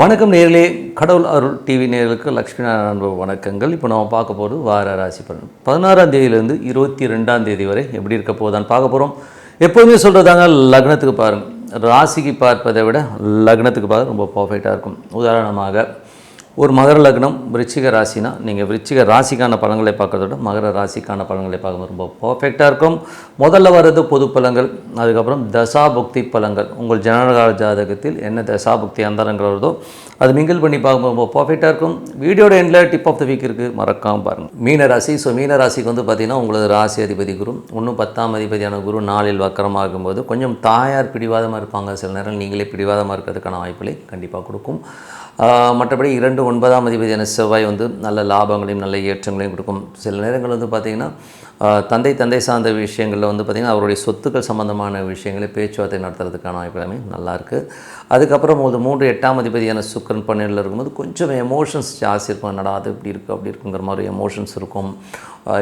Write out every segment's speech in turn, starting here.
வணக்கம் நேர்களே. கடவுள் அருள் டிவி நேர்களுக்கு லக்ஷ்மி நாராயண அன்பு வணக்கங்கள். இப்போ நம்ம பார்க்க போகிறது வார ராசி பலன். பதினாறாம் தேதியிலேருந்து இருபத்தி ரெண்டாம் தேதி வரை எப்படி இருக்க போதான் பார்க்க போகிறோம் எப்போதுமே சொல்கிறதாங்க லக்னத்துக்கு பாருங்கள் ராசிக்கு பார்ப்பதை விட லக்னத்துக்கு பார்க்க ரொம்ப பர்ஃபெக்டாக இருக்கும். உதாரணமாக ஒரு மகர லக்னம் விருச்சிக ராசினா நீங்கள் விருச்சிக ராசிக்கான பலன்களை பார்க்கறதோட மகர ராசிக்கான பலன்களை பார்க்கும்போது ரொம்ப பர்ஃபெக்டாக இருக்கும். முதல்ல வர்றது பொது பலங்கள் அதுக்கப்புறம் தசாபுக்தி பலங்கள் உங்கள் ஜனனகால ஜாதகத்தில் என்ன தசாபக்தி அந்தரங்கள் வருதோ அது மிங்கிள் பண்ணி பார்க்கும்போது ரொம்ப பர்ஃபெக்டாக இருக்கும். வீடியோட எண்டில் டிப் ஆஃப் த வீக் இருக்குது மறக்காமல் பாருங்கள் மீன ராசி ஸோ மீன ராசிக்கு வந்து பார்த்திங்கன்னா உங்களது ராசி அதிபதி குரு இன்னும் பத்தாம் அதிபதியான குரு நாளில் வக்கரமாகும் போது கொஞ்சம் தாயார் பிடிவாதமாக இருப்பாங்க. சில நேரம் நீங்களே பிடிவாதமாக இருக்கிறதுக்கான வாய்ப்புகளை கண்டிப்பாக கொடுக்கும். மற்றபடி இரண்டு ஒன்பதாம் அதிபதியான செவ்வாய் வந்து நல்ல லாபங்களையும் நல்ல ஏற்றங்களையும் கொடுக்கும். சில நேரங்கள் வந்து பார்த்திங்கன்னா தந்தை தந்தை சார்ந்த விஷயங்களில் வந்து பார்த்திங்கன்னா அவருடைய சொத்துக்கள் சம்பந்தமான விஷயங்களை பேச்சுவார்த்தை நடத்துறதுக்கான வாய்ப்பு எல்லாமே நல்லா இருக்குது அதுக்கப்புறம் ஒரு மூன்று எட்டாம் அதிபதியான சுக்கரன் பன்னெண்டில் இருக்கும்போது கொஞ்சம் எமோஷன்ஸ் ஜாஸ்தி இருக்கும். என்னடா அது இப்படி இருக்குது அப்படி இருக்குங்கிற மாதிரி எமோஷன்ஸ் இருக்கும்.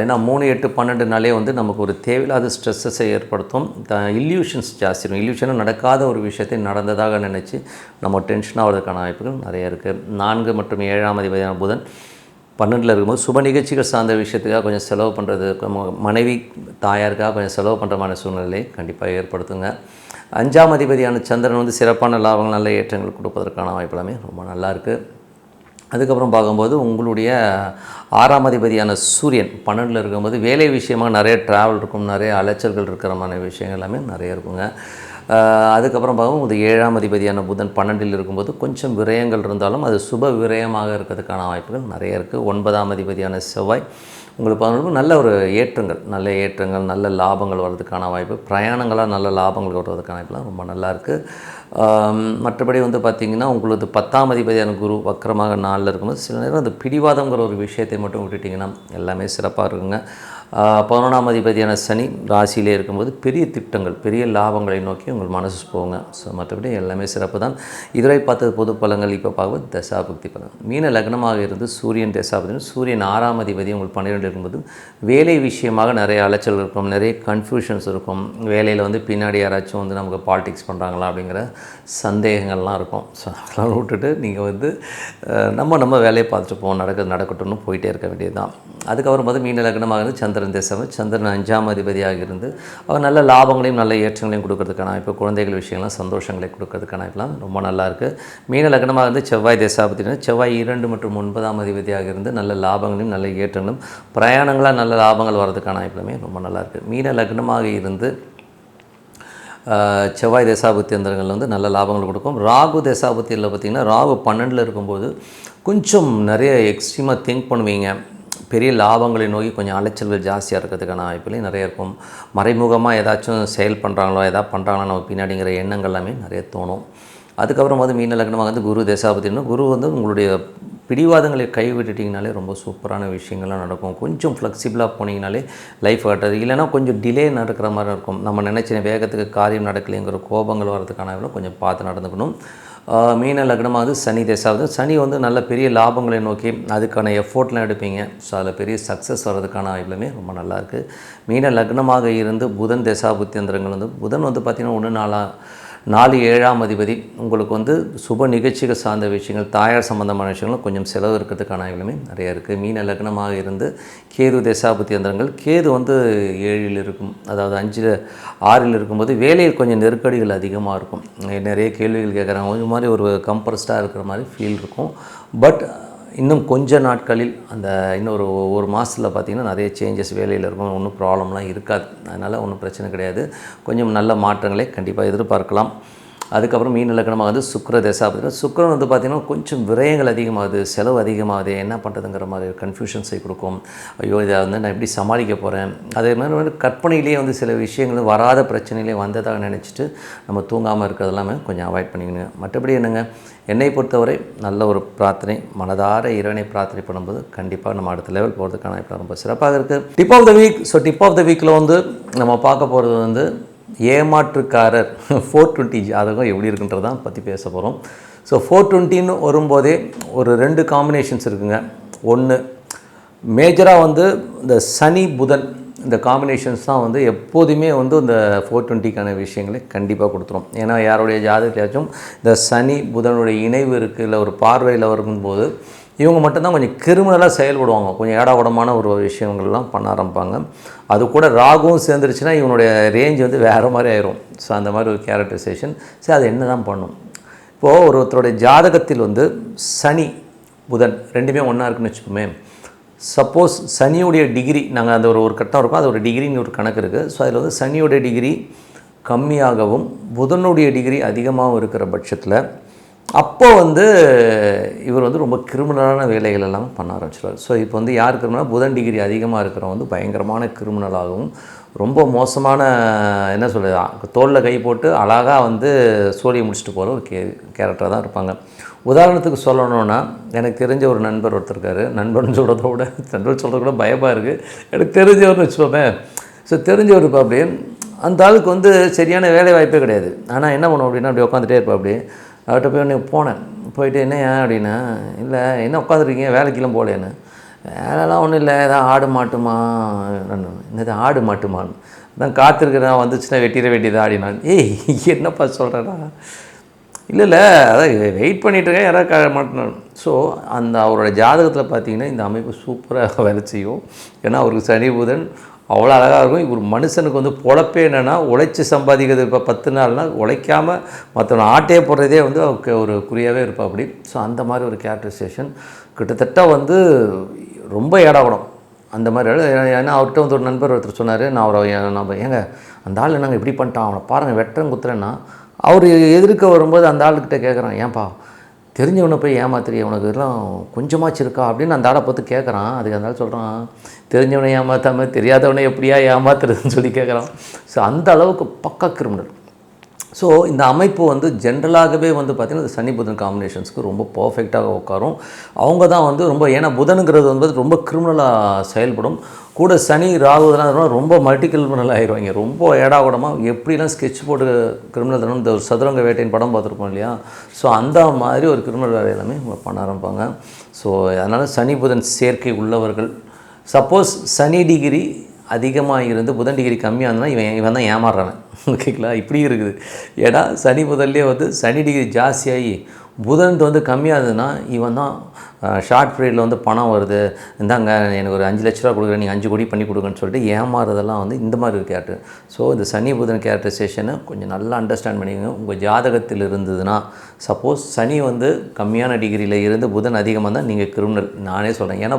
ஏன்னா மூணு எட்டு பன்னெண்டுனாலே வந்து நமக்கு ஒரு தேவையில்லாத ஸ்ட்ரெஸ்ஸஸை ஏற்படுத்தும். த இல்யூஷன்ஸ் ஜாஸ்தி இருக்கும். இல்யூஷனும் நடக்காத ஒரு விஷயத்தை நடந்ததாக நினச்சி நம்ம டென்ஷன் ஆகிறதுக்கான வாய்ப்புகள் நிறைய இருக்குது நான்கு மற்றும் ஏழாம் அதிபதியான புதன் பன்னெண்டில் இருக்கும்போது சுப நிகழ்ச்சிகள் சார்ந்த விஷயத்துக்காக கொஞ்சம் செலவு பண்ணுறது மனைவி தாயாருக்காக கொஞ்சம் செலவு பண்ணுறமான சூழ்நிலையை கண்டிப்பாக ஏற்படுத்துங்க. அஞ்சாம் அதிபதியான சந்திரன் வந்து சிறப்பான லாபங்கள் நல்ல ஏற்றங்கள் கொடுப்பதற்கான வாய்ப்பு எல்லாமே ரொம்ப நல்லா இருக்குது அதுக்கப்புறம் பார்க்கும்போது உங்களுடைய ஆறாம் அதிபதியான சூரியன் பன்னெண்டில் இருக்கும்போது வேலை விஷயமாக நிறைய ட்ராவல் இருக்கும் நிறைய அலைச்சல்கள் இருக்கிறமான விஷயங்கள் எல்லாமே நிறைய இருக்குங்க. அதுக்கப்புறம் பார்க்கும் இது ஏழாம் அதிபதியான புதன் பன்னெண்டில் இருக்கும்போது கொஞ்சம் விரயங்கள் இருந்தாலும் அது சுப விரயமாக இருக்கிறதுக்கான வாய்ப்புகள் நிறைய இருக்குது. ஒன்பதாம் அதிபதியான செவ்வாய் உங்களுக்கு பார்க்கும்போது நல்ல ஒரு ஏற்றங்கள் நல்ல ஏற்றங்கள் நல்ல லாபங்கள் வர்றதுக்கான வாய்ப்பு. பிரயாணங்களாக நல்ல லாபங்கள் வர்றதுக்கான வாய்ப்புலாம் ரொம்ப நல்லா இருக்குது மற்றபடி வந்து பார்த்திங்கன்னா உங்களுக்கு பத்தாம் அதிபதியான குரு வக்கரமாக நாளில் இருக்கும்போது சில நேரம் அந்த பிடிவாதங்கிற ஒரு விஷயத்தை மட்டும் விட்டுட்டிங்கன்னா எல்லாமே சிறப்பாக இருக்குங்க. பதினொன்றாம் அதிபதியான சனி ராசியிலே இருக்கும்போது பெரிய திட்டங்கள் பெரிய லாபங்களை நோக்கி உங்கள் மனசு போங்க. ஸோ மற்றபடி எல்லாமே சிறப்பு தான். இதுவரை பார்த்தது பொது பலங்கள் இப்போ பார்க்கும்போது தசாபக்தி பலன். மீன லக்னமாக இருந்து சூரியன் தசாபுக்தி சூரியன் ஆறாம் அதிபதி உங்கள் பன்னிரெண்டு இருக்கும்போது வேலை விஷயமாக நிறைய அலைச்சல் இருக்கும் நிறைய கன்ஃபியூஷன்ஸ் இருக்கும். வேலையில் வந்து பின்னாடி யாராச்சும் வந்து நமக்கு பாலிடிக்ஸ் பண்ணுறாங்களா அப்படிங்கிற சந்தேகங்கள்லாம் இருக்கும். ஸோ அதெல்லாம் விட்டுட்டு நீங்கள் வந்து நம்ம நம்ம வேலையை பார்த்துட்டு போவோம் நடக்கிறது நடக்கட்டும்னு போயிட்டே இருக்க வேண்டியது தான் அதுக்கப்புறம் பார்த்து மீன லக்னமாக இருந்து சந்திரன் தேசம் சந்திரன் அஞ்சாம் அதிபதியாக இருந்து அவர் நல்ல லாபங்களையும் நல்ல ஏற்றங்களையும் கொடுக்கறதுக்கான இப்போ குழந்தைகள் விஷயங்கள்லாம் சந்தோஷங்களை கொடுக்கறதுக்கான இப்பெல்லாம் ரொம்ப நல்லா இருக்குது மீன லக்னமாக இருந்து செவ்வாய் தேசாபத்தினா செவ்வாய் இரண்டு மற்றும் ஒன்பதாம் அதிபதியாக இருந்து நல்ல லாபங்களையும் நல்ல ஏற்றங்களும் பிரயாணங்களாக நல்ல லாபங்கள் வர்றதுக்கான இப்பவுமே ரொம்ப நல்லா இருக்குது மீன லக்னமாக இருந்து செவ்வாய் தேசாபுத்தி அந்தரங்கள் வந்து நல்ல லாபங்கள் கொடுக்கும். ராகு தேசாபுத்தியில் பார்த்திங்கன்னா ராகு பன்னெண்டில் இருக்கும்போது கொஞ்சம் நிறைய எக்ஸ்ட்ரீமாக திங்க் பண்ணுவீங்க. பெரிய லாபங்களை நோக்கி கொஞ்சம் அலைச்சல்கள் ஜாஸ்தியாக இருக்கிறதுக்கான வாய்ப்புகளையும் நிறைய இருக்கும். மறைமுகமாக ஏதாச்சும் செயல் பண்ணுறாங்களோ எதாவது பண்ணுறாங்களோ நம்ம பின்னாடிங்கிற எண்ணங்கள் எல்லாமே நிறைய தோணும். அதுக்கப்புறம் வந்து மீன லக்னமாக வந்து குரு தேசாபத்தினா குரு வந்து உங்களுடைய பிடிவாதங்களை கைவிட்டுட்டிங்கனாலே ரொம்ப சூப்பரான விஷயங்கள்லாம் நடக்கும். கொஞ்சம் ஃப்ளெக்சிபிளாக போனீங்கனாலே லைஃப் கட்டுறது இல்லைன்னா கொஞ்சம் டிலே நடக்கிற மாதிரி இருக்கும். நம்ம நினச்சின வேகத்துக்கு காரியம் நடக்கலைங்கிற கோபங்கள் வரதுக்கான கொஞ்சம் பார்த்து நடந்துக்கணும். மீன லக்னமாவது சனி தேசாவது சனி வந்து நல்ல பெரிய லாபங்களை நோக்கி அதுக்கான எஃபோர்ட்லாம் எடுப்பீங்க. ஸோ அதில் பெரிய சக்ஸஸ் வர்றதுக்கான வாய்ப்புலுமே ரொம்ப நல்லாயிருக்கு மீன லக்னமாக இருந்து புதன் தேசாபுத்தியந்திரங்கள் வந்து புதன் வந்து பார்த்திங்கன்னா ஒன்று நாளாக நாலு ஏழாம் அதிபதி உங்களுக்கு வந்து சுப நிகழ்ச்சிகள் சார்ந்த விஷயங்கள் தாயார் சம்பந்தமான விஷயங்களும் கொஞ்சம் செலவு இருக்கிறதுக்கான வாய்ப்புலுமே நிறைய இருக்குது மீன லக்னமாக இருந்து கேது தேசாபுத்தி எந்திரங்கள் கேது வந்து ஏழில் இருக்கும் அதாவது அஞ்சில் ஆறில் இருக்கும்போது வேலையில் கொஞ்சம் நெருக்கடிகள் அதிகமாக இருக்கும். நிறைய கேள்விகள் கேட்குறாங்க. ஒரு மாதிரி ஒரு கம்ப்ரஸ்டாக இருக்கிற மாதிரி ஃபீல் இருக்கும். பட் இன்னும் கொஞ்ச நாட்களில் அந்த இன்னொரு ஒரு மாதத்தில் பார்த்திங்கன்னா நிறைய சேஞ்சஸ் வேலையில் இருக்கும் ஒன்றும் ப்ராப்ளம்லாம் இருக்காது. அதனால் ஒன்றும் பிரச்சனை கிடையாது. கொஞ்சம் நல்ல மாற்றங்களை கண்டிப்பாக எதிர்பார்க்கலாம். அதுக்கப்புறம் மீன் இலக்கணமாக வந்து சுக்கர தசாபதி சுக்கரன் வந்து பார்த்திங்கன்னா கொஞ்சம் விரயங்கள் அதிகமாகுது செலவு அதிகமாகுது என்ன பண்ணுறதுங்கிற மாதிரி கன்ஃபியூஷன்ஸை கொடுக்கும். ஐயோ இதை வந்து நான் எப்படி சமாளிக்க போகிறேன் அதே மாதிரி வந்து கற்பனையிலேயே வந்து சில விஷயங்கள் வராத பிரச்சனையிலே வந்ததாக நினச்சிட்டு நம்ம தூங்காமல் இருக்கிறது எல்லாமே கொஞ்சம் அவாய்ட் பண்ணிக்கணுங்க. மற்றபடி என்னங்க? என்னை பொறுத்தவரை நல்ல ஒரு பிரார்த்தனை மனதார இறைவனை பிரார்த்தனை பண்ணும்போது கண்டிப்பாக நம்ம அடுத்த லெவல் போகிறதுக்கான இப்போ ரொம்ப சிறப்பாக இருக்குது tip of the week so tip of the வீக்கில் வந்து நம்ம பார்க்க போகிறது வந்து ஏமாற்றுக்காரர். ஃபோர் டுவெண்ட்டி ஜாதகம் எப்படி இருக்குன்றதான் பற்றி பேச போகிறோம் ஸோ ஃபோர் டுவெண்ட்டின்னு வரும்போதே ஒரு ரெண்டு காம்பினேஷன்ஸ் இருக்குங்க. ஒன்று மேஜராக வந்து இந்த சனி புதன் இந்த காம்பினேஷன்ஸ் தான் வந்து எப்போதுமே வந்து இந்த ஃபோர் டுவெண்ட்டிக்கான விஷயங்களை கண்டிப்பாக கொடுத்துரும். ஏன்னா யாருடைய ஜாதகத்தையாச்சும் இந்த சனி புதனுடைய இணைவு இருக்குது இல்லை ஒரு பார்வையில் வரும்போது இவங்க மட்டும்தான் கொஞ்சம் கிரிமினலாக செயல்படுவாங்க. கொஞ்சம் ஏடாகுடமான ஒரு விஷயங்கள்லாம் பண்ண ஆரம்பிப்பாங்க. அது கூட ராகுவும் சேர்ந்துருச்சுன்னா இவனுடைய ரேஞ்ச் வந்து வேறு மாதிரி ஆயிரும். ஸோ அந்த மாதிரி ஒரு கேரக்டரைசேஷன் சரி அது என்ன தான் பண்ணும்? இப்போது ஒருத்தருடைய ஜாதகத்தில் வந்து சனி புதன் ரெண்டுமே ஒன்றா இருக்குன்னு வச்சுப்போமே சப்போஸ் சனியுடைய டிகிரி நாங்கள் அந்த ஒரு ஒரு கட்டம் இருக்கும். அது ஒரு டிகிரின்னு ஒரு கணக்கு இருக்குது ஸோ அதில் வந்து சனியுடைய டிகிரி கம்மியாகவும் புதனுடைய டிகிரி அதிகமாகவும் இருக்கிற பட்சத்தில் அப்போ வந்து இவர் வந்து ரொம்ப கிரிமினலான வேலைகள் எல்லாம் பண்ண ஆரம்பிச்சிடுவார் ஸோ இப்போ வந்து யார் கிரிமினல்? புதன் டிகிரி அதிகமாக இருக்கிறவங்க வந்து பயங்கரமான கிரிமினலாகவும் ரொம்ப மோசமான என்ன சொல்கிறது தோளில் கை போட்டு அழகாக வந்து சோழியை முடிச்சுட்டு போகிற ஒரு கே கேரக்டராக தான் இருப்பாங்க. உதாரணத்துக்கு சொல்லணும்னா எனக்கு தெரிஞ்ச ஒரு நண்பர் ஒருத்தர் இருக்காரு நண்பர்னு சொல்கிறத விட நண்பர் சொல்கிறத கூட பயமாக இருக்குது எனக்கு தெரிஞ்சவர்னு வச்சுப்போமே ஸோ தெரிஞ்சவர் இருப்பா அப்படியே அந்த ஆளுக்கு வந்து சரியான வேலை வாய்ப்பே கிடையாது. ஆனால் என்ன பண்ணுவோம் அப்படின்னா அப்படி உட்காந்துட்டே இருப்பா அப்படி அவர்கிட்ட போய் உடனே போனேன். போயிட்டு என்ன ஏன் அப்படின்னா இல்லை என்ன உட்காந்துருக்கீங்க வேலைக்கெல்லாம் போகலேன்னு வேலைலாம் ஒன்றும் இல்லை. ஏதாவது ஆடு மாட்டுமா? என்னது ஆடு மாட்டுமான்னு நான் காத்திருக்கிறேன். வந்துச்சுன்னா வெட்டிட வேண்டியது ஆடினான் ஏய் என்னப்பா சொல்கிறேன்னா இல்லை இல்லை. அதான் வெயிட் பண்ணிகிட்ருக்கேன் இருக்கேன் யாராவது க மாட்டினான் ஸோ அந்த அவரோட ஜாதகத்தில் பார்த்தீங்கன்னா இந்த அமைப்பு சூப்பராக வேலை செய்யும் ஏன்னா அவருக்கு சனி புதன் அவ்வளோ அழகாக இருக்கும். இவர் மனுஷனுக்கு வந்து பொழப்பே என்னென்னா உழைச்சி சம்பாதிக்கிறது இப்போ பத்து நாள்னால் உழைக்காமல் மற்றவன் ஆட்டையே போடுறதே வந்து அவருக்கு ஒரு குறியாகவே இருப்பா அப்படி. ஸோ அந்த மாதிரி ஒரு கேரக்டரைசேஷன் கிட்டத்தட்ட வந்து ரொம்ப ஏடாகணும் அந்த மாதிரி இடம். ஏன்னா அவர்கிட்ட வந்து ஒரு நண்பர் ஒருத்தர் சொன்னார் நான் அவரை நம்ம ஏங்க அந்த ஆள் நாங்கள் இப்படி பண்ணிட்டான் அவனை பாருங்கள் வெட்டுறேன் குத்துறேன்னா அவர் எதிர்க்க வரும்போது அந்த ஆளுக்கிட்ட கேட்குறான் ஏன்பா தெரிஞ்சவனை போய் ஏமாத்துறிய உனக்கு இதெல்லாம் கொஞ்சமாச்சு இருக்கா அப்படின்னு அந்த ஆளை பார்த்து கேட்குறான் அதுக்கு அந்த சொல்கிறான் தெரிஞ்சவனை ஏமாற்றாமல் தெரியாதவனை எப்படியா ஏமாத்துறதுன்னு சொல்லி கேட்குறான் ஸோ அந்த அளவுக்கு பக்கா கிரிமினல். ஸோ இந்த அமைப்பு வந்து ஜென்ரலாகவே வந்து பார்த்திங்கன்னா இந்த சனி புதன் காம்பினேஷன்ஸ்க்கு ரொம்ப பர்ஃபெக்டாக உட்காரும். அவங்க தான் வந்து ரொம்ப ஏன்னா புதனுங்கிறது வந்து ரொம்ப கிரிமினலாக செயல்படும். கூட சனி ராகு இதெல்லாம் ரொம்ப மல்டி கிரிமினல் ஆகிடுவாங்க ரொம்ப ஏடா கூடமாக எப்படிலாம் ஸ்கெட்ச் போட்டு கிரிமினல் தனம் இந்த ஒரு சதுரங்க வேட்டையின் படம் பார்த்துருப்போம் இல்லையா? ஸோ அந்த மாதிரி ஒரு கிரிமினல் வேலை எல்லாமே இவங்க பண்ண ஆரம்பிப்பாங்க. ஸோ அதனால் சனி புதன் சேர்க்கை உள்ளவர்கள். சப்போஸ் சனி டிகிரி அதிகமாக இருந்து புதன் டிகிரி கம்மியாக இருந்தனா இவன் இவன் தான் ஏமாறுறான். ஓகேங்களா? இப்படி இருக்குது. ஏன்னா சனி புதன்லேயே வந்து சனி டிகிரி ஜாஸ்தியாகி புதன் வந்து கம்மியாக இருந்ததுன்னா இவன் தான் ஷார்ட் பீரியடில் வந்து பணம் வருது. இந்தாங்க எனக்கு ஒரு அஞ்சு லட்ச ரூபா கொடுக்குறேன் நீங்கள் அஞ்சு கோடி பண்ணி கொடுங்கன்னு சொல்லிட்டு ஏமாறுறதெல்லாம் வந்து இந்த மாதிரி ஒரு கேரக்டர் ஸோ இந்த சனி புதன் கேரக்டரைசேஷனை கொஞ்சம் நல்லா அண்டர்ஸ்டாண்ட் பண்ணிக்கோங்க. உங்கள் ஜாதகத்தில் இருந்ததுன்னா சப்போஸ் சனி வந்து கம்மியான டிகிரியில் இருந்து புதன் அதிகமாக இருந்தால் நீங்கள் கிரிமினல் நானே சொல்கிறேன் ஏன்னா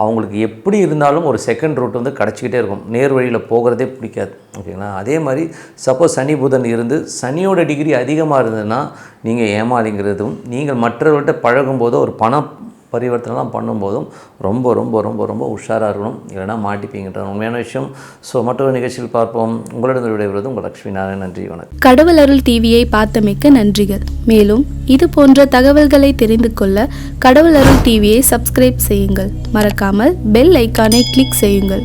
அவங்களுக்கு எப்படி இருந்தாலும் ஒரு செகண்ட் ரூட் வந்து கிடச்சிக்கிட்டே இருக்கும். நேர் வழியில் போகிறதே பிடிக்காது. ஓகேங்களா அதே மாதிரி சப்போஸ் சனி புதன் இருந்து சனியோட டிகிரி அதிகமாக இருந்ததுன்னா நீங்கள் ஏமாளிங்கிறதும் நீங்கள் மற்றவர்கள்ட்ட பழகும்போது ஒரு பணம் பரிவர்த்தனைலாம் பண்ணும்போதும் ரொம்ப ரொம்ப ரொம்ப ரொம்ப உஷாராக இருக்கணும். இல்லைன்னா மாட்டிப்பீங்கன்ற உண்மையான விஷயம். ஸோ மற்றொரு நிகழ்ச்சியில் பார்ப்போம். உங்களிடம் விடைபெறுவது உங்கள் லட்சுமி நாராயணன். நன்றி வணக்கம். கடவுள் அருள் டிவியை பார்த்தமைக்க நன்றிகள். மேலும் இது போன்ற தகவல்களை தெரிந்து கொள்ள கடவுள் அருள் டிவியை சப்ஸ்கிரைப் செய்யுங்கள். மறக்காமல் பெல் ஐக்கானை கிளிக் செய்யுங்கள்.